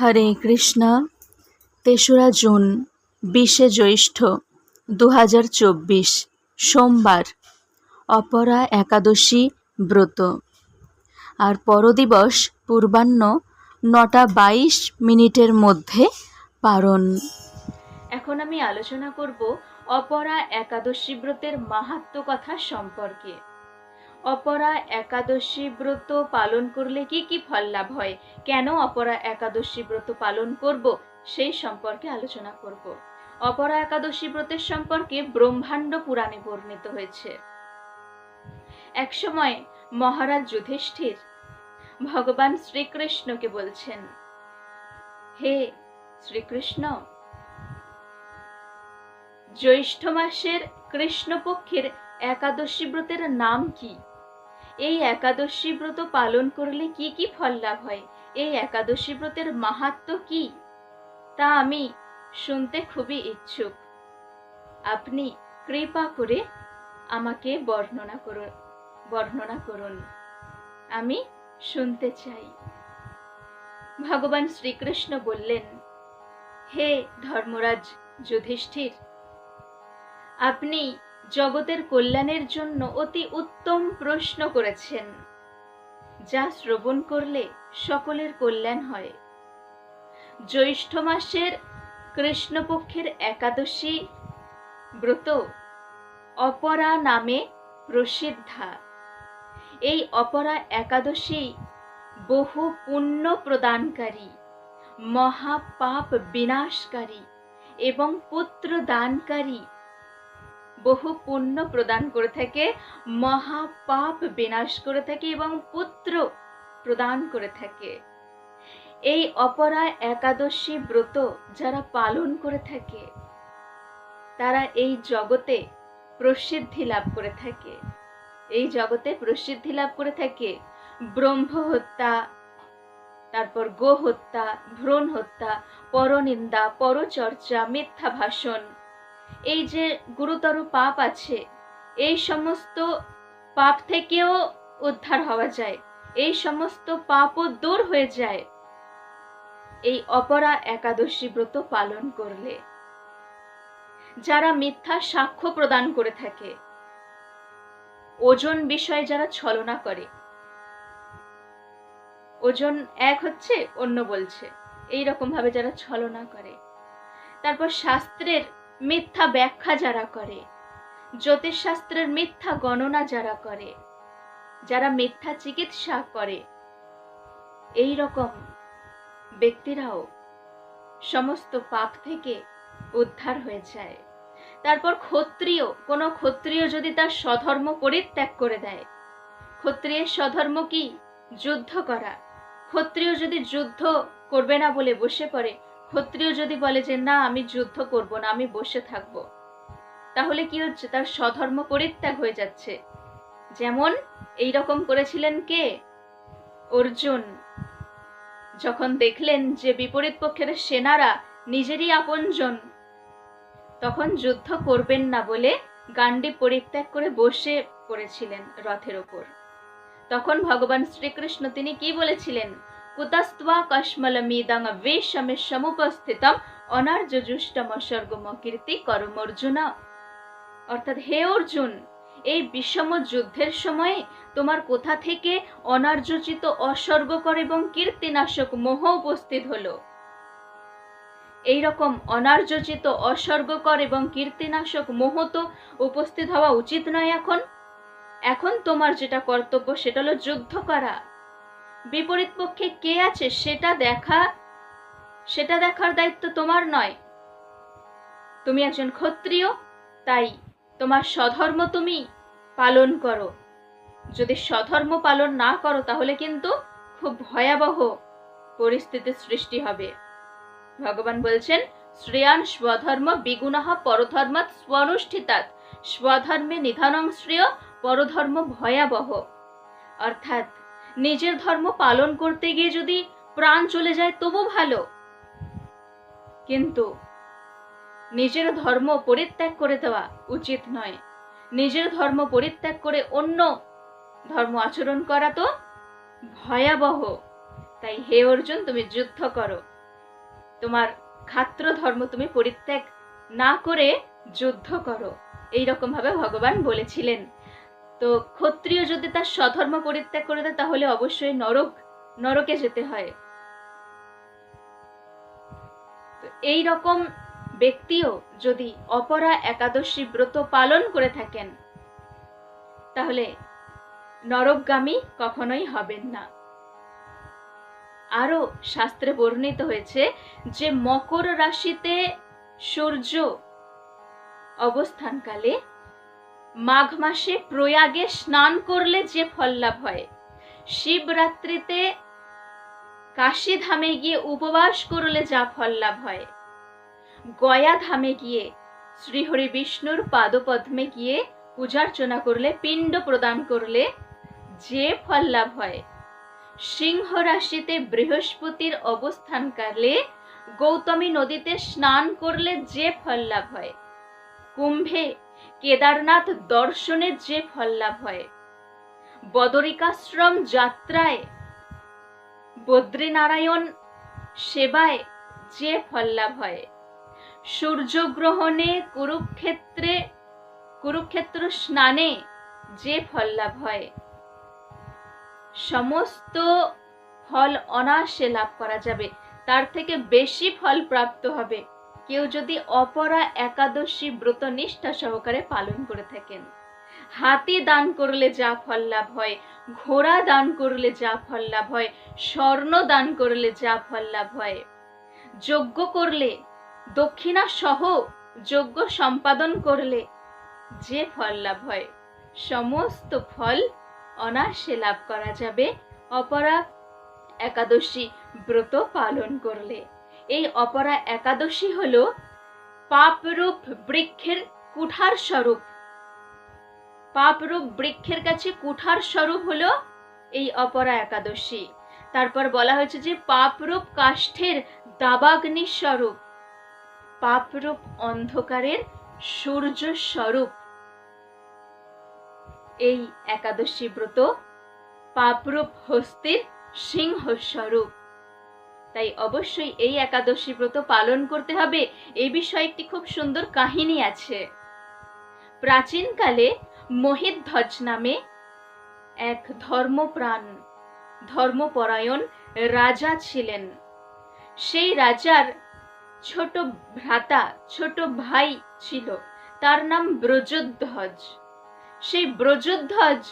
হরে কৃষ্ণ। তেসরা জুন, বিশে জ্যৈষ্ঠ দু হাজার চব্বিশ, সোমবার, অপরা একাদশী ব্রত। আর পরদিবস পূর্বাহ্ন নটা বাইশ মিনিটের মধ্যে পারণ। এখন আমি আলোচনা করব অপরা একাদশী ব্রতের মাহাত্ম কথা সম্পর্কে। অপরা একাদশী ব্রত পালন করলে কি কি ফল লাভ হয়? কেন অপরা একাদশী ব্রত পালন করব? সেই সম্পর্কে আলোচনা করব। অপরা একাদশী ব্রতের সম্পর্কে ব্রহ্মাণ্ড পুরাণে বর্ণিত হয়েছে। একসময় মহারাজ যুধিষ্ঠির ভগবান শ্রীকৃষ্ণকে বলছেন, হে শ্রীকৃষ্ণ, জ্যৈষ্ঠ মাসের কৃষ্ণপক্ষের একাদশী ব্রতের নাম কি? এই একাদশী ব্রত পালন করলে কি কি ফল লাভ হয়? এই একাদশী ব্রতের মাহাত্ম কি? তা আমি শুনতে খুবই ইচ্ছুক। আপনি কৃপা করে আমাকে বর্ণনা করুন বর্ণনা করুন। আমি শুনতে চাই। ভগবান শ্রীকৃষ্ণ বললেন, হে ধর্মরাজ যুধিষ্ঠির, আপনি জগতের কল্যাণের জন্য অতি উত্তম প্রশ্ন করেছেন। যা শ্রবণ করলে সকলের কল্যাণ হয়। জ্যৈষ্ঠ মাসের কৃষ্ণপক্ষের একাদশী ব্রত অপরা নামে প্রসিদ্ধা। এই অপরা একাদশী বহু পুণ্য প্রদানকারী, মহাপাপ বিনাশকারী এবং পুত্র দানকারী বহু পুণ্য প্রদান করে থাকে, মহাপাপ বিনাশ করে থাকে এবং পুত্র প্রদান করে থাকে। এই অপরা একাদশী ব্রত যারা পালন করে থাকে, তারা এই জগতে প্রসিদ্ধি লাভ করে থাকে। এই জগতে প্রসিদ্ধি লাভ করে থাকে ব্রহ্ম হত্যা, তারপর গো হত্যা ভ্রূণ হত্যা, পরনিন্দা, পরচর্চা, মিথ্যা ভাষণ এই যে গুরুতর পাপ আছে, এই সমস্ত পাপ থেকেও উদ্ধার হওয়া যায়, এই সমস্ত পাপও দূর হয়ে যায়। এই অপরা একাদশী ব্রত পালন করলে যারা মিথ্যা সাক্ষ্য প্রদান করে থাকে, ওজন বিষয়ে যারা ছলনা করে, ওজন এক হচ্ছে, অন্য বলছে, এই রকম ভাবে যারা ছলনা করে। তারপর শাস্ত্রের মিথ্যা ব্যাখ্যা যারা করে, জ্যোতিষশাস্ত্রের মিথ্যা গণনা যারা করে, যারা মিথ্যা চিকিৎসা করে, এই রকম ব্যক্তিরাও সমস্ত পাপ থেকে উদ্ধার হয়ে যায়। তারপর ক্ষত্রিয়, কোনো ক্ষত্রিয় যদি তার স্বধর্ম পরিত্যাগ করে দেয়, ক্ষত্রিয়ের স্বধর্ম কি? যুদ্ধ করা। ক্ষত্রিয় যদি যুদ্ধ করবে না বলে বসে পড়ে ক্ষত্রিয় যদি বলে যে, না, আমি যুদ্ধ করব না, আমি বসে থাকব, তাহলে কি হচ্ছে? তার স্বধর্ম পরিত্যাগ হয়ে যাচ্ছে। যেমন এই রকম করেছিলেন কে? অর্জুন। যখন দেখলেন যে বিপরীত পক্ষের সেনারা নিজেরই আপনজন, তখন যুদ্ধ করবেন না বলে গান্ডি পরিত্যাগ করে বসে পড়েছিলেন রথের ওপর। তখন ভগবান শ্রীকৃষ্ণ তিনি কি বলেছিলেন? কুতস্ত্বা কশ্মলমিদং বেশমে সমুপস্থিতম অনার্যজুষ্টম স্বর্গম কীর্তি করম অর্জুনা অর্থাৎ হে অর্জুন, এই বিষম যুদ্ধের সময়ে তোমার কোথা থেকে অনার্যচিত অস্বর্গকর এবং কীর্তিনাশক মোহ উপস্থিত হলো? এই রকম অনার্যচিত অস্বর্গকর এবং কীর্তিনাশক মোহ তো উপস্থিত হওয়া উচিত নয় এখন। এখন তোমার যেটা কর্তব্য সেটা হলো যুদ্ধ করা। বিপরীত পক্ষে কে আছে সেটা দেখা, সেটা দেখার দায়িত্ব তোমার নয়। তুমি একজন ক্ষত্রিয়, তাই তোমার স্বধর্ম তুমি পালন করো। যদি স্বধর্ম পালন না করো, তাহলে কিন্তু খুব ভয়াবহ পরিস্থিতির সৃষ্টি হবে। ভগবান বলছেন, শ্রেয়ান স্বধর্ম বিগুণাহ পরধর্মাৎ স্বনুষ্ঠিতাৎ। স্বধর্মে নিধানং শ্রেয়, পরধর্ম ভয়াবহ। অর্থাৎ নিজের ধর্ম পালন করতে গিয়ে যদি প্রাণ চলে যায় তবু ভালো। কিন্তু নিজের ধর্ম পরিত্যাগ করে দেওয়া উচিত নয়। নিজের ধর্ম পরিত্যাগ করে অন্য ধর্ম আচরণ করা তো ভয়াবহ। তাই হে অর্জুন, তুমি যুদ্ধ করো। তোমার খাত্র ধর্ম তুমি পরিত্যাগ না করে যুদ্ধ করো। এই রকম ভাবে ভগবান বলেছিলেন। তো ক্ষত্রিয় যদি তার স্বধর্ম পরিত্যাগ করে দেয়, তাহলে অবশ্যই নরক, নরকে যেতে হয়। এই রকম ব্যক্তিও যদি অপরা একাদশী ব্রত পালন করে থাকেন, তাহলে নরকগামী কখনোই হবেন না। আরও শাস্ত্রে বর্ণিত হয়েছে যে মকর রাশিতে সূর্য অবস্থানকালে মাঘ মাসে প্রয়াগে স্নান করলে যে ফল লাভ হয়। শিবরাত্রিতে কাশী ধামে গিয়ে উপবাস করলে যা ফল লাভ হয়। গয়া ধামে গিয়ে শ্রীহরি বিষ্ণুর পাদপদ্মে গিয়ে পূজার্চনা করলে, পিণ্ড প্রদান করলে যে ফল লাভ হয়। সিংহ রাশিতে বৃহস্পতির অবস্থানকালে গৌতমী নদীতে স্নান করলে যে ফল লাভ হয়। কুম্ভে কেদারনাথ দর্শনের যে ফল লাভ হয়। বদরিকাশ্রম যাত্রায়, বদ্রীনারায়ণ সেবায় যে ফল লাভ হয়। সূর্যগ্রহণে কুরুক্ষেত্রে, কুরুক্ষেত্র স্নানে যে ফল লাভ হয়। সমস্ত ফল অনায়াসে লাভ করা যাবে। তার থেকে বেশি ফল প্রাপ্ত হবে। কেউ যদি অপরা একাদশী ব্রত নিষ্ঠা সহকারে পালন করে থাকেন। হাতি দান করলে যা ফল লাভ হয়, ঘোড়া দান করলে যা ফল লাভ হয়, স্বর্ণ দান করলে যা ফল লাভ হয়। যজ্ঞ করলে, দক্ষিণা সহ যজ্ঞ সম্পাদন করলে যে ফল লাভ হয়, সমস্ত ফল অনায়াসে লাভ করা যাবে। অপরা একাদশী ব্রত পালন করলে। এই অপরা একাদশী হল পাপরূপ বৃক্ষের কুঠার স্বরূপ। পাপরূপ বৃক্ষের কাছে কুঠার স্বরূপ হলো এই অপরা একাদশী। তারপর বলা হয়েছে যে পাপরূপ কাষ্ঠের দাবাগ্নি স্বরূপ। পাপরূপ অন্ধকারের সূর্য স্বরূপ। এই একাদশী ব্রত পাপরূপ হস্তির সিংহ স্বরূপ। তাই অবশ্যই এই একাদশী ব্রত পালন করতে হবে। এই বিষয়ে একটি খুব সুন্দর কাহিনী আছে। প্রাচীনকালে মহিধ্বজ নামে এক ধর্মপ্রাণ, ধর্মপরায়ণ রাজা ছিলেন। সেই রাজার ছোট ভ্রাতা, ছোট ভাই ছিল। তার নাম ব্রজধ্বজ। সেই ব্রজধ্বজ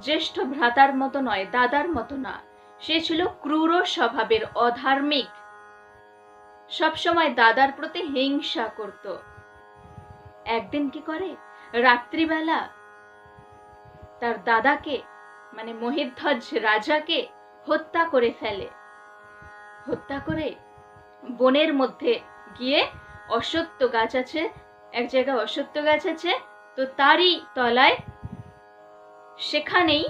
জ্যেষ্ঠ ভ্রাতার মতো নয়, দাদার মতো না। সে ছিল ক্রূর স্বভাবের অধার্মিক। সবসময় দাদার প্রতি হিংসা করত। একদিন কি করে? রাত্রিবেলা তার দাদাকে মানে মহিধ্বজ রাজাকে হত্যা করে ফেলে। হত্যা করে বনের মধ্যে গিয়ে অসত্য গাছ আছে, এক জায়গায় অসত্য গাছ আছে, তো তারই তলায় সেখানেই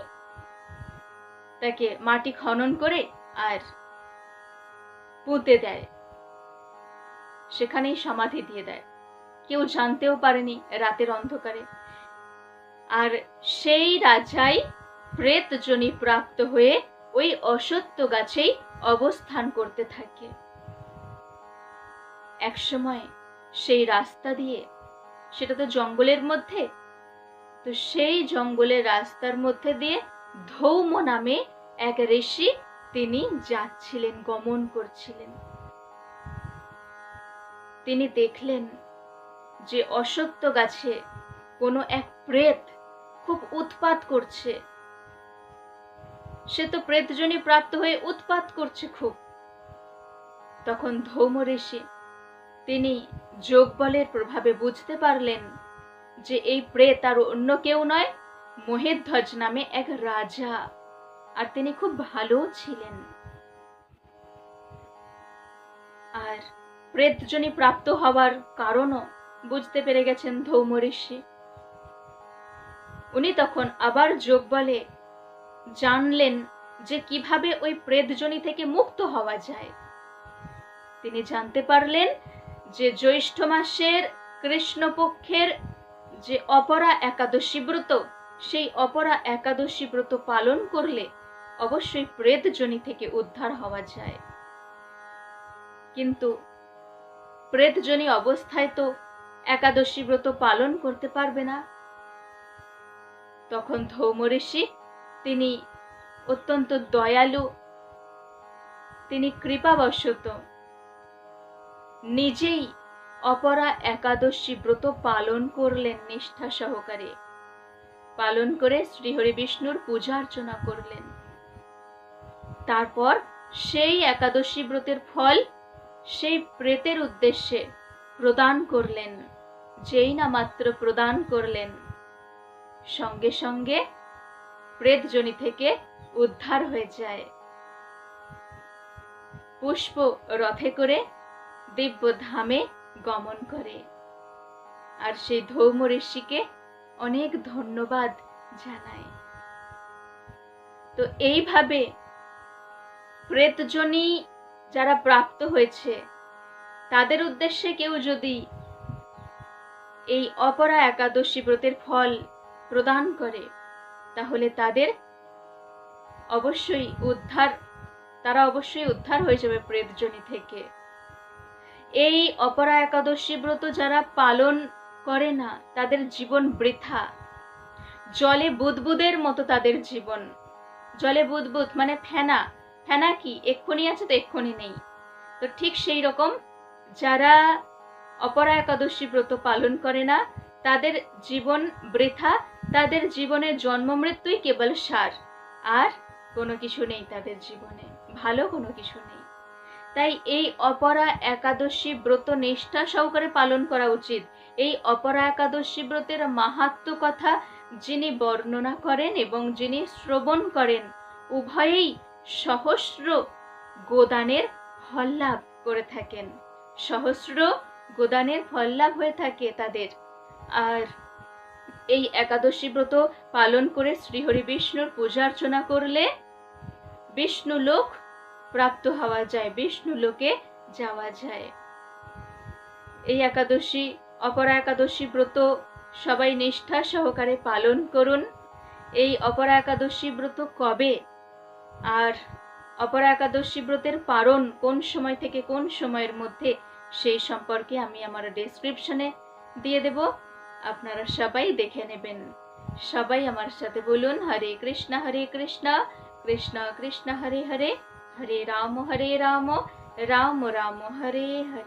তাকে মাটি খনন করে আর পুঁতে দেয়। সেখানেই সমাধি দিয়ে দেয়। কেউ জানতেও পারেনি রাতের অন্ধকারে। আর সেই রাজাই প্রেতজনী প্রাপ্ত হয়ে ওই অসত্য গাছেই অবস্থান করতে থাকে। একসময় সেই রাস্তা দিয়ে, সেটা তো জঙ্গলের মধ্যে, তো সেই জঙ্গলের রাস্তার মধ্যে দিয়ে ধৌম নামে এক ঋষি তিনি যাচ্ছিলেন, গমন করছিলেন। তিনি দেখলেন যে অসত্য গাছে কোনো এক প্রেত খুব উৎপাত করছে। সে তো প্রেতজনী প্রাপ্ত হয়ে উৎপাত করছে খুব। তখন ধৌম ঋষি তিনি যোগ বলের প্রভাবে বুঝতে পারলেন যে এই প্রেত আর অন্য কেউ নয় মহেধ্বজ নামে এক রাজা, আর তিনি খুব ভালো ছিলেন। আর প্রেতজনী প্রাপ্ত হওয়ার কারণও বুঝতে পেরে গেছেন ধৌম ঋষি। উনি তখন আবার যোগ বলে জানলেন যে কীভাবে ওই প্রেতজনী থেকে মুক্ত হওয়া যায়। তিনি জানতে পারলেন যে জ্যৈষ্ঠ মাসের কৃষ্ণপক্ষের যে অপরা একাদশী ব্রত সেই অপরা একাদশী ব্রত পালন করলে অবশ্যই প্রেতজনী থেকে উদ্ধার হওয়া যায়। কিন্তু প্রেতজনী অবস্থায় তো একাদশী ব্রত পালন করতে পারবে না। তখন ধৌম ঋষি তিনি অত্যন্ত দয়ালু, তিনি কৃপাবশত নিজেই অপরা একাদশী ব্রত পালন করলেন নিষ্ঠা সহকারে। পালন করে শ্রীহরি বিষ্ণুর পূজা অর্চনা করলেন। তারপর সেই একাদশী ব্রতের ফল সেই প্রেতের উদ্দেশ্যে প্রদান করলেন, যেই না মাত্র প্রদান করলেন। সঙ্গে সঙ্গে প্রেতজনী থেকে উদ্ধার হয়ে যায়। পুষ্প রথে করে দিব্য ধামে গমন করে। আর সেই ধৌম ঋষিকে অনেক ধন্যবাদ জানায় তো এইভাবে প্রেতজনী যারা প্রাপ্ত হয়েছে, তাদের উদ্দেশ্যে কেউ যদি এই অপরা একাদশী ব্রতের ফল প্রদান করে, তাহলে তাদের অবশ্যই উদ্ধার, তারা অবশ্যই উদ্ধার হয়ে যাবে প্রেতজনী থেকে। এই অপরা একাদশী ব্রত যারা পালন করে না, তাদের জীবন বৃথা। জলে বুদবুদের মতো তাদের জীবন। জলে বুদবুদ মানে ফেনা। ফেনা কি? এক্ষুনি আছে তো এক্ষুনি নেই। তো ঠিক সেই রকম যারা অপরা একাদশী ব্রত পালন করে না, তাদের জীবন বৃথা, তাদের জীবনে জন্ম মৃত্যুই কেবল সার। আর কোনো কিছু নেই তাদের জীবনে, ভালো কোনো কিছু নেই। তাই এই অপরা একাদশী ব্রত নিষ্ঠা সহকারে পালন করা উচিত। এই অপরা একাদশী ব্রতের মাহাত্ম কথা যিনি বর্ণনা করেন এবং যিনি শ্রবণ করেন, উভয়েই সহস্র গোদানের ফল লাভ করে থাকেন। সহস্র গোদানের ফল লাভ হয়ে থাকে তাদের। আর এই একাদশী ব্রত পালন করে শ্রীহরি বিষ্ণুর পূজা অর্চনা করলে বিষ্ণু লোক প্রাপ্ত হওয়া যায় বিষ্ণু লোকে যাওয়া যায়। এই একাদশী অপরা একাদশী ব্রত সবাই নিষ্ঠা সহকারে পালন করুন। এই অপরা একাদশী ব্রত কবে? আর অপরা একাদশী ব্রতের পারণ কোন সময় থেকে কোন সময়ের মধ্যে, সেই সম্পর্কে আমি আমার ডেসক্রিপশনে দিয়ে দেব। আপনারা সবাই দেখে নেবেন। সবাই আমার সাথে বলুন, হরে কৃষ্ণ হরে কৃষ্ণ কৃষ্ণ কৃষ্ণ, হরে হরে হরে রাম হরে রাম রাম রাম, হরে হরে।